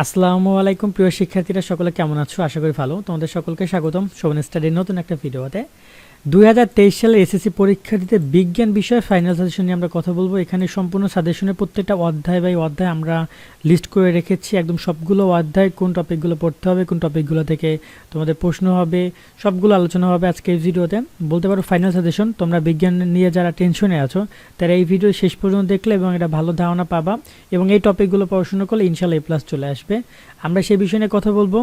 আসসালামু আলাইকুম, প্রিয় শিক্ষার্থীরা, সকলে কেমন আছো? আশা করি ভালো। তোমাদের সকলকে স্বাগতম শোভন স্টাডির নতুন একটা ভিডিওতে। দুই সালের এসএসসি পরীক্ষার্থীতে বিজ্ঞান বিষয়ে ফাইনাল সাজেশন নিয়ে আমরা কথা বলব। এখানে সম্পূর্ণ সাজেশনের প্রত্যেকটা অধ্যায় বাই অধ্যায় আমরা লিস্ট করে রেখেছি। একদম সবগুলো অধ্যায় কোন টপিকগুলো পড়তে হবে, কোন টপিকগুলো থেকে তোমাদের প্রশ্ন হবে, সবগুলো আলোচনা হবে আজকে এই ভিডিওতে বলতে পারো ফাইনাল সাজেশন তোমরা বিজ্ঞান নিয়ে যারা টেনশনে আছো, তারা এই ভিডিও শেষ পর্যন্ত দেখলে এবং এটা ভালো ধারণা পাবা এবং এই টপিকগুলো পড়াশোনা করলে ইনশাল্লাহ এ প্লাস চলে আসবে। আমরা সেই বিষয় নিয়ে কথা বলব।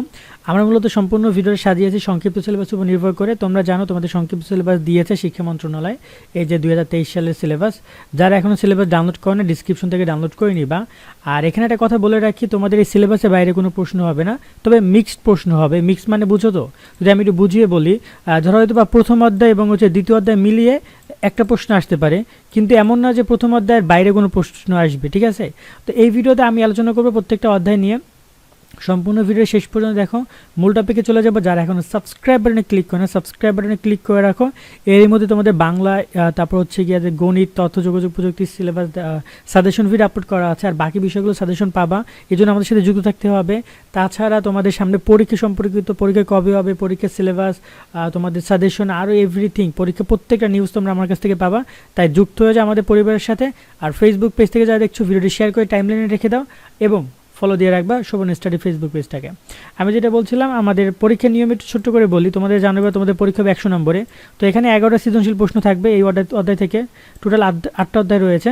আমরা মূলত সম্পূর্ণ ভিডিও সাজিয়েছি, সংক্ষিপ্ত সিলেবাসের উপর নির্ভর করে। তোমরা জানো তোমাদের সংক্ষিপ্ত সিলেবাস দিয়েছে শিক্ষা মন্ত্রণালয়, এই যে দুই হাজার তেইশ সালের সিলেবাস যারা এখনও সিলেবাস ডাউনলোড করে না ডিসক্রিপশন থেকে ডাউনলোড করে নিবা। আর এখানে একটা কথা বলে রাখি, তোমাদের এই সিলেবাসের বাইরে কোনো প্রশ্ন হবে না, তবে মিক্সড প্রশ্ন হবে। মিক্স মানে বুঝো তো? যদি আমি একটু বুঝিয়ে বলি ধরো হয়তো বা প্রথম অধ্যায় এবং হচ্ছে দ্বিতীয় অধ্যায় মিলিয়ে একটা প্রশ্ন আসতে পারে, কিন্তু এমন না যে প্রথম অধ্যায়ের বাইরে কোনো প্রশ্ন আসবে, ঠিক আছে? তো এই ভিডিওতে আমি আলোচনা করব প্রত্যেকটা অধ্যায় নিয়ে। সম্পূর্ণ ভিডিও শেষ পর্যন্ত দেখো। মূল টপিকে চলে যাব, যারা এখনও সাবস্ক্রাইব বাটনে ক্লিক করে না সাবস্ক্রাইব বাটনে ক্লিক করে রাখো। এর মধ্যে তোমাদের বাংলা তারপর হচ্ছে গিয়ে যে গণিত, তথ্য, যোগাযোগ প্রযুক্তি সিলেবাস সাজেশন ভিডিও আপলোড করা আছে, আর বাকি বিষয়গুলো সাজেশন পাবা। এই জন্য আমাদের সাথে যুক্ত থাকতে হবে। তাছাড়া তোমাদের সামনে পরীক্ষা সম্পর্কিত, পরীক্ষা কবে হবে পরীক্ষার সিলেবাস তোমাদের সাজেশন আরও এভরিথিং পরীক্ষা প্রত্যেকটা নিউজ তোমরা আমার কাছ থেকে পাবা। তাই যুক্ত হয়ে যাও আমাদের পরিবারের সাথে, আর ফেসবুক পেজ থেকে যারা দেখছ, ভিডিওটি শেয়ার করে টাইমলাইনে রেখে দাও, এবং ফলো দিয়ে রাখবা শোভন স্টাডি ফেসবুক পেজটাকে আমি যেটা বলছিলাম, আমাদের পরীক্ষা নিয়মিত ছোট্ট করে বলি, তোমাদের জানাবে তোমাদের পরীক্ষা হবে একশো নম্বরে। তো এখানে এগারোটা সৃজনশীল প্রশ্ন থাকবে এই অধ্যায় অধ্যায় থেকে। টোটাল আটটা অধ্যায় রয়েছে।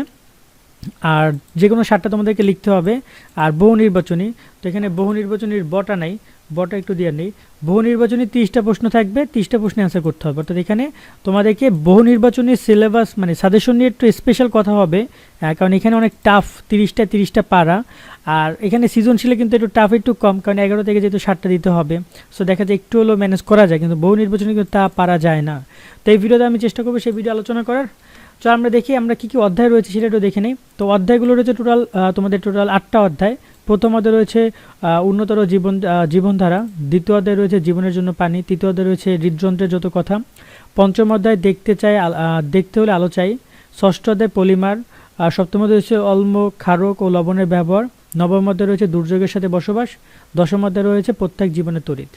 আর যে কোনো সারটা তোমাদেরকে লিখতে হবে। আর বহু নির্বাচনী। তো এখানে বহু নির্বাচনীর বটা নাই। বটা একটু দিয়ে নেই। বহু নির্বাচনী তিরিশটা প্রশ্ন থাকবে, তিরিশটা প্রশ্নে অ্যান্সার করতে হবে। অর্থাৎ এখানে তোমাদেরকে বহু নির্বাচনী সিলেবাস মানে সাজেশন নিয়ে একটু স্পেশাল কথা হবে কারণ এখানে অনেক টাফ তিরিশটা তিরিশটা পারা। আর এখানে সৃজনশীলে কিন্তু একটু টাফ একটু কম, কারণ এগারো থেকে যেহেতু সাতটা দিতে হবে। সো দেখা যায় একটু হলেও ম্যানেজ করা যায়, কিন্তু বহু নির্বাচনে কিন্তু তা পারা যায় না। তো এই ভিডিওতে আমি চেষ্টা করব সেই ভিডিও আলোচনা করার। তো আমরা দেখি আমরা কী কী অধ্যায় রয়েছে সেটা একটু দেখে নিই। তো অধ্যায়গুলো রয়েছে টোটাল তোমাদের টোটাল আটটা অধ্যায়। প্রথম রয়েছে উন্নতর জীবন জীবনধারা দ্বিতীয় রয়েছে জীবনের জন্য পানি তৃতীয় অধ্যায় রয়েছে হৃদযন্ত্রের যত কথা পঞ্চম অধ্যায় দেখতে চাই দেখতে হলে আলো চাই ষষ্ঠ অধ্যায় পলিমার সপ্তম অধ্যায় রয়েছে অলম, ক্ষারক ও লবণের ব্যবহার নবম অধ্যায় রয়েছে দুর্যোগের সাথে বসবাস দশম অধ্যায় রয়েছে প্রত্যেক জীবনের তড়িৎ।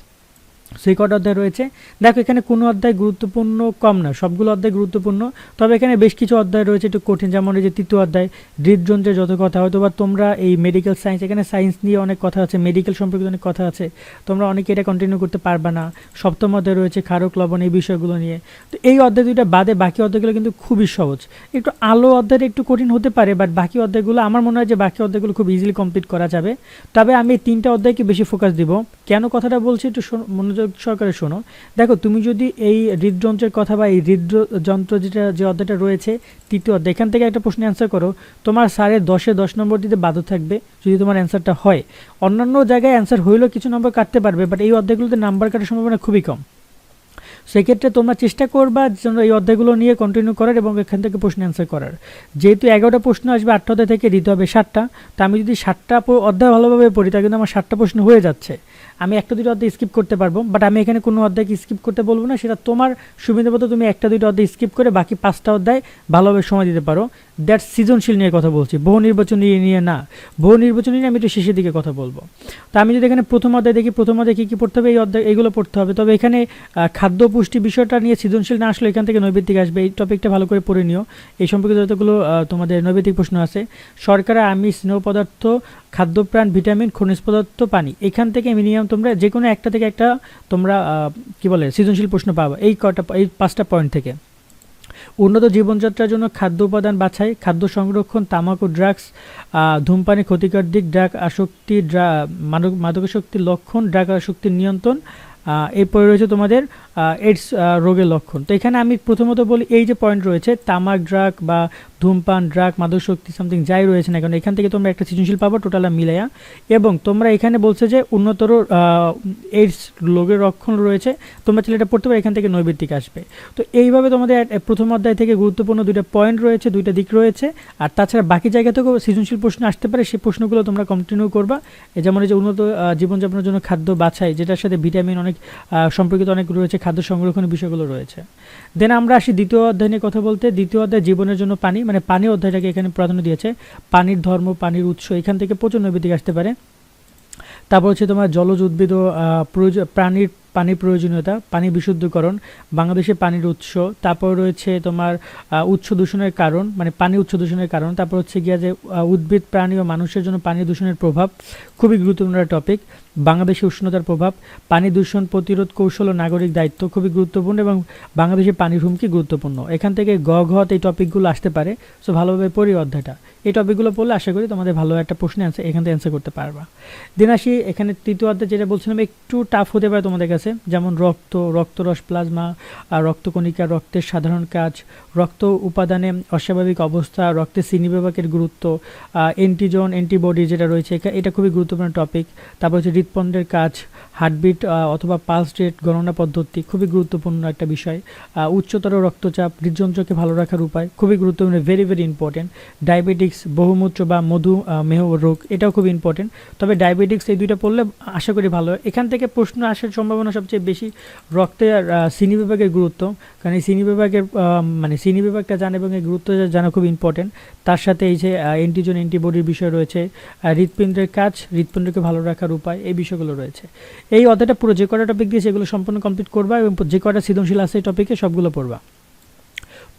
সেই কটা অধ্যায় রয়েছে। দেখো, এখানে কোনো অধ্যায় গুরুত্বপূর্ণ কম না, সবগুলো অধ্যায় গুরুত্বপূর্ণ। তবে এখানে বেশ কিছু অধ্যায় রয়েছে, একটু কঠিন, যেমন এই যে তৃতীয় অধ্যায়, হৃদযন্ত্রের যত কথা হয়তো বা তোমরা এই মেডিকেল সায়েন্স এখানে সায়েন্স নিয়ে অনেক কথা আছে মেডিকেল সম্পর্কিত অনেক কথা আছে। তোমরা অনেকে এটা কন্টিনিউ করতে পারবে না। সপ্তম অধ্যায় রয়েছে, ক্ষারক, লবণ এই বিষয়গুলো নিয়ে। তো এই অধ্যায় দুইটা বাদে বাকি অধ্যায়গুলো কিন্তু খুবই সহজ। একটু আলো অধ্যায়টা একটু কঠিন হতে পারে বাট বাকি অধ্যায়গুলো, আমার মনে হয় যে বাকি অধ্যায়গুলো খুব ইজিলি কমপ্লিট করা যাবে। তবে আমি তিনটা অধ্যায়কে বেশি ফোকাস দিব। কেন কথাটা বলছি একটু শোনো- মনোযোগ সহকারে শোনো। দেখো, তুমি যদি এই হৃদযন্ত্রের কথা বা এই হৃদযন্ত্র যেটা, যে অধ্যায়টা রয়েছে, তৃতীয় অধ্যায়, এখান থেকে একটা প্রশ্ন অ্যান্সার করো। তোমার সাড়ে দশে দশ নম্বর দিতে বাধ্য থাকবে, যদি তোমার অ্যান্সারটা হয়। অন্যান্য জায়গায় অ্যান্সার হইলেও কিছু নম্বর কাটতে পারবে বাট এই অধ্যায়গুলোতে নাম্বার কাটার সম্ভাবনা খুবই কম। সেক্ষেত্রে তোমরা চেষ্টা করবা যেন এই অধ্যায়গুলো নিয়ে কন্টিনিউ করার এবং এখান থেকে প্রশ্ন অ্যান্সার করার। যেহেতু এগারোটা প্রশ্ন আসবে, আটটা অধ্যায় থেকে দিতে হবে ষাটটা তো আমি যদি ষাটটা অধ্যায় ভালোভাবে পড়ি, তাহলে কিন্তু আমার ষাটটা প্রশ্ন হয়ে যাচ্ছে। আমি একটা দুটো অধ্যায় স্কিপ করতে পারব বাট আমি এখানে কোনো অধ্যায়কে স্কিপ করতে বলব না, সেটা তোমার সুবিধা মতো তুমি একটা দুটো অধ্যায় স্কিপ করে বাকি পাঁচটা অধ্যায় ভালোভাবে সময় দিতে পারো। দ্যাট সৃজনশীল নিয়ে কথা বলছি, বহু নির্বাচনী নিয়ে না, বহু নির্বাচনী নিয়ে আমি একটু শেষের দিকে কথা বলব। তো আমি যদি এখানে প্রথম অধ্যায় দেখি, প্রথম অধ্যায় কী কী পড়তে হবে, এই অধ্যায় এইগুলো পড়তে হবে। তবে এখানে খাদ্য পুষ্টি বিষয়টা নিয়ে সৃজনশীল না আসলে এখান থেকে নৈবেদিক আসবে, এই টপিকটা ভালো করে পড়ে নিও। এই সম্পর্কে যতগুলো তোমাদের নৈবেদিক প্রশ্ন আছে, শর্করা, আমিষ, স্নেহ পদার্থ খাদ্যপ্রাণ, ভিটামিন, খনিজ পদার্থ, পানি। এখান থেকে মিনিমাম তোমরা যে কোনো একটা থেকে একটা তোমরা কি বলে, সৃজনশীল প্রশ্ন পাবা এই কটা এই পাঁচটা পয়েন্ট থেকে। উন্নত জীবনযাত্রার জন্য খাদ্য উপাদান বাছাই, খাদ্য সংরক্ষণ, তামাক ও ড্রাগস ধূমপানে ক্ষতিকর দিক ড্রাগ আসক্তি মাদক মাদকাসক্তির লক্ষণ ড্রাগ আসক্তির নিয়ন্ত্রণ এরপরে রয়েছে তোমাদের এইডস রোগের লক্ষণ। তো এখানে আমি প্রথমত বলি এই যে পয়েন্ট রয়েছে, তামাক ড্রাগ বা ধূমপান, ড্রাগ, মাদকশক্তি সামথিং যাই রয়েছে না কারণ এখান থেকে তোমরা একটা সৃজনশীল পাবো টোটাল মিলাইয়া। এবং তোমরা এখানে বলছে যে উন্নতর এইডস রোগের রক্ষণ রয়েছে, তোমরা ছেলেটা পড়তে পারো, এখান থেকে নৈবেদিক আসবে। তো এইভাবে তোমাদের প্রথম অধ্যায় থেকে গুরুত্বপূর্ণ দুইটা পয়েন্ট রয়েছে, দুইটা দিক রয়েছে, আর তাছাড়া বাকি জায়গা থেকেও সৃজনশীল প্রশ্ন আসতে পারে সেই প্রশ্নগুলো তোমরা কন্টিনিউ করবা। যেমন এই যে উন্নত জীবনযাপনের জন্য খাদ্য বাছাই, যেটার সাথে ভিটামিন অনেক সম্পর্কিত অনেক রয়েছে, খাদ্য সংরক্ষণের বিষয়গুলো রয়েছে। দেন আমরা আসি দ্বিতীয় অধ্যায় নিয়ে কথা বলতে। দ্বিতীয় অধ্যায়, জীবনের জন্য পানি মানে পানি অধ্যায়টাকে এখানে প্রাধান্য দিয়েছে। পানির ধর্ম, পানির উৎস এখান থেকে প্রচুর নৈবেদিক আসতে পারে। তারপর হচ্ছে তোমার জলজ উদ্ভিদ ও প্রাণীর পানির প্রয়োজনীয়তা, পানি বিশুদ্ধকরণ, বাংলাদেশে পানির উৎস, তারপর রয়েছে তোমার উৎস দূষণের কারণ মানে পানি উৎস দূষণের কারণ, তারপর হচ্ছে গিয়া যে উদ্ভিদ, প্রাণী ও মানুষের জন্য পানি দূষণের প্রভাব, খুবই গুরুত্বপূর্ণ একটা টপিক বাংলাদেশে উষ্ণতার প্রভাব, পানি দূষণ প্রতিরোধ কৌশল ও নাগরিক দায়িত্ব খুবই গুরুত্বপূর্ণ এবং বাংলাদেশে পানির হুমকি গুরুত্বপূর্ণ। এখান থেকে গ, ঘ তে এই টপিকগুলো আসতে পারে সো ভালোভাবে পড়ি অধ্যায়টা। এই টপিকগুলো পড়লে আশা করি তোমাদের ভালো একটা প্রশ্নের অ্যান্সার এখান থেকে অ্যান্সার করতে পারবা। দিন আসি এখানে তৃতীয় অধ্যায় যেটা বলছিলাম, একটু টাফ হতে পারে তোমাদের কাছে যেমন রক্ত, রক্তরস প্লাজমা রক্তকণিকা, রক্তের সাধারণ কাজ, রক্ত উপাদানে অস্বাভাবিক অবস্থা, রক্তের চিনি বিভাগের গুরুত্ব অ্যান্টিজন অ্যান্টিবডি যেটা রয়েছে, এটা খুবই গুরুত্বপূর্ণ টপিক তারপর হচ্ছে হৃদপন্ডের কাজ হার্টবিট অথবা পালস রেট গণনা পদ্ধতি, খুবই গুরুত্বপূর্ণ একটা বিষয়। উচ্চতর রক্তচাপ, হৃদযন্ত্রকে ভালো রাখার উপায়, খুবই গুরুত্বপূর্ণ ভেরি ভেরি ইম্পর্টেন্ট ডায়াবেটিক্স বহুমূত্র বা মধু মেহ রোগ, এটাও খুব ইম্পর্টেন্ট তবে ডায়াবেটিক্স এই দুইটা পড়লে আশা করি ভালো। এখান থেকে প্রশ্ন আসার সম্ভাবনা সবচেয়ে বেশি রক্তে আহ, বিভাগের গুরুত্ব। কারণ এই চিনি বিভাগের মানে চিনি বিভাগটা জানা এবং এর গুরুত্ব জানা খুব ইম্পর্টেন্ট তার সাথে এই যে অ্যান্টিজন অ্যান্টিবডির বিষয় রয়েছে হৃৎপিণ্ডের কাজ হৃৎপিণ্ডকে ভালো রাখার উপায় এই বিষয়গুলো রয়েছে। এই অধ্যায়টা পুরো যে কটা টপিক দিয়ে সেগুলো সম্পূর্ণ কমপ্লিট করবা এবং যে কটা সৃজনশীল আছে এই টপিকে সবগুলো পড়বা।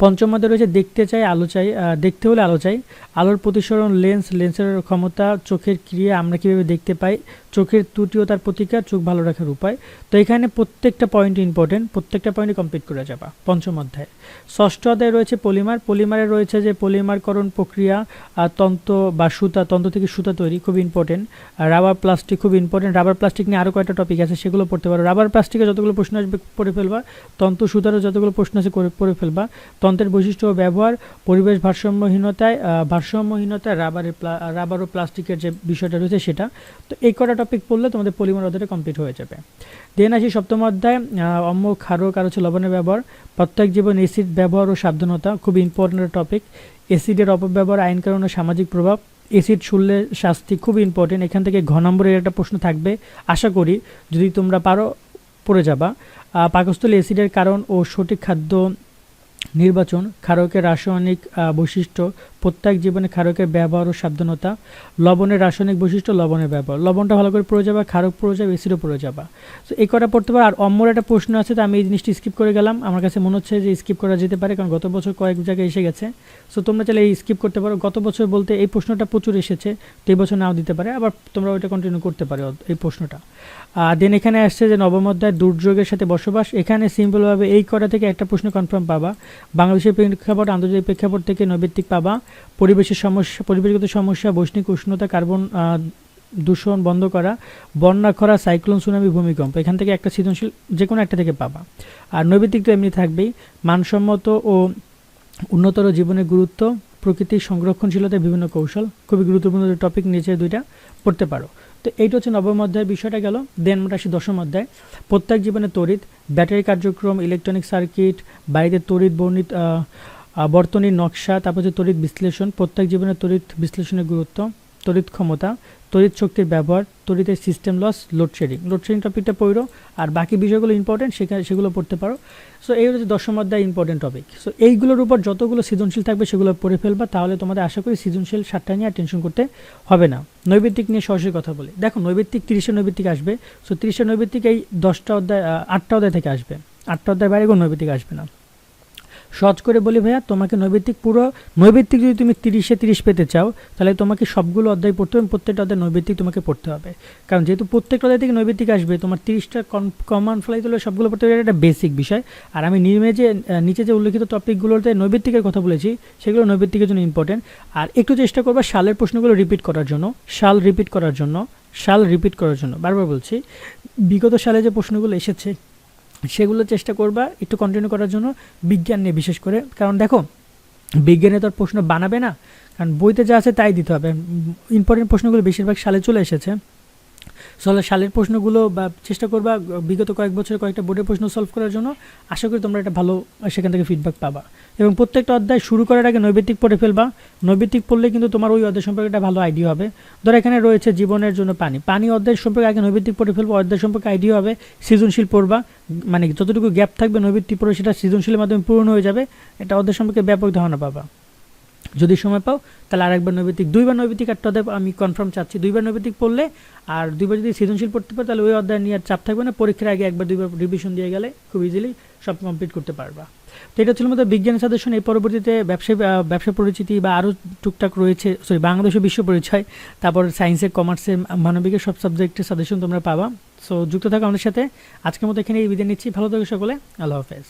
পঞ্চম মধ্যে রয়েছে দেখতে চাই আলো চাই। দেখতে হলে আলো চাই। আলোর প্রতিসরণ লেন্স লেন্সের ক্ষমতা চোখের ক্রিয়া আমরা কীভাবে দেখতে পাই? চোখের ত্রুটি ও তার প্রতিকার, চোখ ভালো রাখার উপায়। তো এখানে প্রত্যেকটা পয়েন্ট ইম্পর্টেন্ট প্রত্যেকটা পয়েন্টই কমপ্লিট করে যাবা, পঞ্চম অধ্যায়। ষষ্ঠ অধ্যায় রয়েছে পলিমার। পলিমারে রয়েছে যে পলিমারকরণ প্রক্রিয়া আর তন্তু বা সুতা তন্তু থেকে সুতা তৈরি খুব ইম্পর্টেন্ট রাবার প্লাস্টিক খুব ইম্পর্টেন্ট রাবার প্লাস্টিক নিয়ে আরও কয়েকটা টপিক আছে, সেগুলো পড়তে পারো। রাবার প্লাস্টিকে যতগুলো প্রশ্ন আসবে, পড়ে ফেলবা। তন্তু সুতারও যতগুলো প্রশ্ন আছে পড়ে ফেলবা। তন্ত্রের বৈশিষ্ট্য ও ব্যবহার, পরিবেশ ভারসাম্যহীনতায় ভারসাম্যহীনতায় রাবারের রাবার ও প্লাস্টিকের যে বিষয়টা রয়েছে সেটা। তো এই কটা টপিক পড়লে তোমাদের পলিমার অধ্যায়টা কমপ্লিট হয়ে যাবে। দেন আসি সপ্তম অধ্যায় অম্ল, ক্ষারক আর হচ্ছে লবণের ব্যবহার। প্রত্যেক জীবন এসিড ব্যবহার ও সাবধানতা খুব ইম্পর্টেন্ট টপিক এসিডের অপব্যবহার, আইন কারণ সামাজিক প্রভাব। এসিড শুনলে শাস্তি খুব ইম্পর্টেন্ট এখান থেকে ঘ নম্বরের একটা প্রশ্ন থাকবে। আশা করি যদি তোমরা পারো, পড়ে যাবা। পাকস্থলী অ্যাসিডের কারণ ও সঠিক খাদ্য নির্বাচন ক্ষারকের রাসায়নিক বৈশিষ্ট্য, প্রত্যেক জীবনে ক্ষারকের ব্যবহার ও সাবধানতা, লবণের রাসায়নিক বৈশিষ্ট্য, লবণের ব্যবহার। লবণটা ভালো করে পড়ে যাবা, ক্ষারক পড়ে যাবে এসিডও পড়ে যাবা। তো এই কটা পড়তে পারো। আর অম্মর একটা প্রশ্ন আছে, তো আমি এই জিনিসটি স্কিপ করে গেলাম। আমার কাছে মনে হচ্ছে যে স্কিপ করা যেতে পারে, কারণ গত বছর কয়েক জায়গায় এসে গেছে। সো তোমরা চাইলে এই স্কিপ করতে পারো। গত বছর বলতে এই প্রশ্নটা প্রচুর এসেছে, তো এই বছর নাও দিতে পারে। আবার তোমরা ওইটা কন্টিনিউ করতে পারো এই প্রশ্নটা। দেন এখানে আসছে যে নবম অধ্যায় দুর্যোগের সাথে বসবাস। এখানে সিম্পলভাবে এই কটা থেকে একটা প্রশ্ন কনফার্ম পাবা। বাংলাদেশের প্রেক্ষাপট, আন্তর্জাতিক প্রেক্ষাপট থেকে নৈবিত্তিক পাবা। পরিবেশের সমস্যা, পরিবেশগত সমস্যা, বৈষ্ণিক উষ্ণতা, কার্বন দূষণ বন্ধ করা, বন্যা, খরা, সাইক্লোন, সুনামি, ভূমিকম্প। এখান থেকে একটা সৃজনশীল যে কোনো একটা থেকে পাবা। আর নৈবিত্তিক তো এমনি থাকবেই। মানসম্মত ও উন্নতর জীবনের গুরুত্ব প্রকৃতির সংরক্ষণশীলতার বিভিন্ন কৌশল। খুবই গুরুত্বপূর্ণ টপিক নিচে দুইটা পড়তে পারো। তো এইটা হচ্ছে নবম অধ্যায়ের বিষয়টা গেল, দেন আমরা আসি দশম অধ্যায়। প্রত্যেক জীবনে তড়িৎ, ব্যাটারি কার্যক্রম ইলেকট্রনিক সার্কিট বাড়িতে তড়িৎ বর্ণিত বর্তনীর নকশা, তারপর হচ্ছে তড়িৎ বিশ্লেষণ। প্রত্যেক জীবনে তড়িৎ বিশ্লেষণের গুরুত্ব, তড়িৎ ক্ষমতা তড়িৎ শক্তির ব্যবহার, তড়িতের system loss load shedding load shedding টপিকটা পড়ো, আর বাকি বিষয়গুলো ইম্পর্টেন্ট সেখানে সেগুলো পড়তে পারো। সো এই হচ্ছে দশম অধ্যায় ইম্পর্টেন্ট টপিক সো এইগুলোর উপর যতগুলো সৃজনশীল থাকবে, সেগুলো পড়ে ফেলবা, তাহলে তোমাদের আশা করি সৃজনশীল সাতটা নিয়ে আর টেনশন করতে হবে না। নৈবেদিক নিয়ে সরাসরি কথা বলি। দেখো নৈবেদিক তিরিশে নৈবেদিক আসবে। সো তিরিশে নৈবেদিক এই দশটা অধ্যায় আটটা অধ্যায় থেকে আসবে। আটটা অধ্যায় বাইরে কোনো নৈবেদিক আসবে না। সহজ করে বলি ভাইয়া, তোমাকে নৈবেদিক পুরো নৈবেদিক যদি তুমি তিরিশে তিরিশ পেতে চাও, তাহলে তোমাকে সবগুলো অধ্যায় পড়তে হবে, প্রত্যেকটা অধ্যায় নৈবেদিক তোমাকে পড়তে হবে। কারণ যেহেতু প্রত্যেকটা অধ্যায় থেকে নৈবেদিক আসবে, তোমার তিরিশটা কমন ফ্লাই তুলে সবগুলো পড়তে হবে একটা বেসিক বিষয়। আর আমি নির্মে যে নিচে যে উল্লেখিত টপিকগুলোতে নৈবেদিকের কথা বলেছি, সেগুলো নৈবেদিকের জন্য ইম্পর্টেন্ট আর একটু চেষ্টা করবা সালের প্রশ্নগুলো রিপিট করার জন্য সাল রিপিট করার জন্য সাল রিপিট করার জন্য। বারবার বলছি, বিগত সালে যে প্রশ্নগুলো এসেছে সেগুলো চেষ্টা করবা একটু কন্টিনিউ করার জন্য বিজ্ঞান নিয়ে বিশেষ করে। কারণ দেখো, বিজ্ঞানে তো আর প্রশ্ন বানাবে না। কারণ বইতে যা আছে তাই দিতে হবে। ইম্পর্টেন্ট প্রশ্নগুলো বেশিরভাগ সালে চলে এসেছে। সলে সালের প্রশ্নগুলো বা চেষ্টা করবা, বিগত কয়েক বছরের কয়েকটা বোর্ডের প্রশ্ন সলভ করার জন্য। আশা করি তোমরা একটা ভালো সেখান থেকে ফিডব্যাক পাবা। এবং প্রত্যেকটা অধ্যায় শুরু করার আগে নৈবেদিক পড়ে ফেলবা। নৈবেদিক পড়লে কিন্তু তোমার ওই অধ্যায় সম্পর্কে একটা ভালো আইডিয়া হবে। ধর এখানে রয়েছে জীবনের জন্য পানি। পানি অধ্যায় সম্পর্কে আগে নৈবেদিক পড়ে ফেলব, অধ্যায় সম্পর্কে আইডিয়া হবে। সৃজনশীল পড়বা। মানে যতটুকু গ্যাপ থাকবে নৈবেদিক পড়ে সেটা সৃজনশীলের মাধ্যমে পূরণ হয়ে যাবে। এটা অধ্যায় সম্পর্কে ব্যাপক ধারণা পাবা। যদি সময় পাও, তাহলে আরেকবার নৈবেদিক, দুইবার নৈবেদিক একটা অধ্যায় আমি কনফার্ম চাচ্ছি। দুইবার নৈবেদিক পড়লে আর দুইবার যদি সৃজনশীল পড়তে পারো, তাহলে ওই অধ্যায় নিয়ে আর চাপ থাকবে না। পরীক্ষার আগে একবার দুইবার রিভিশন দিয়ে গেলে খুব ইজিলি সব কমপ্লিট করতে পারবা। তো এটা ছিল মতো বিজ্ঞান সাজেশন। এই পরবর্তীতে ব্যবসায় ব্যবসা পরিচিতি বা আরও টুকটাক রয়েছে সরি বাংলাদেশ বিশ্ব পরিচয়, তারপর সায়েন্সের কমার্সের মানবিকের সব সাবজেক্টের সাজেশন তোমরা পাবা। সো যুক্ত থাকো আমাদের সাথে। আজকের মতো এখানে এই বিদায় নিচ্ছি। ভালো থাকো সকলে। আল্লাহ হাফেজ।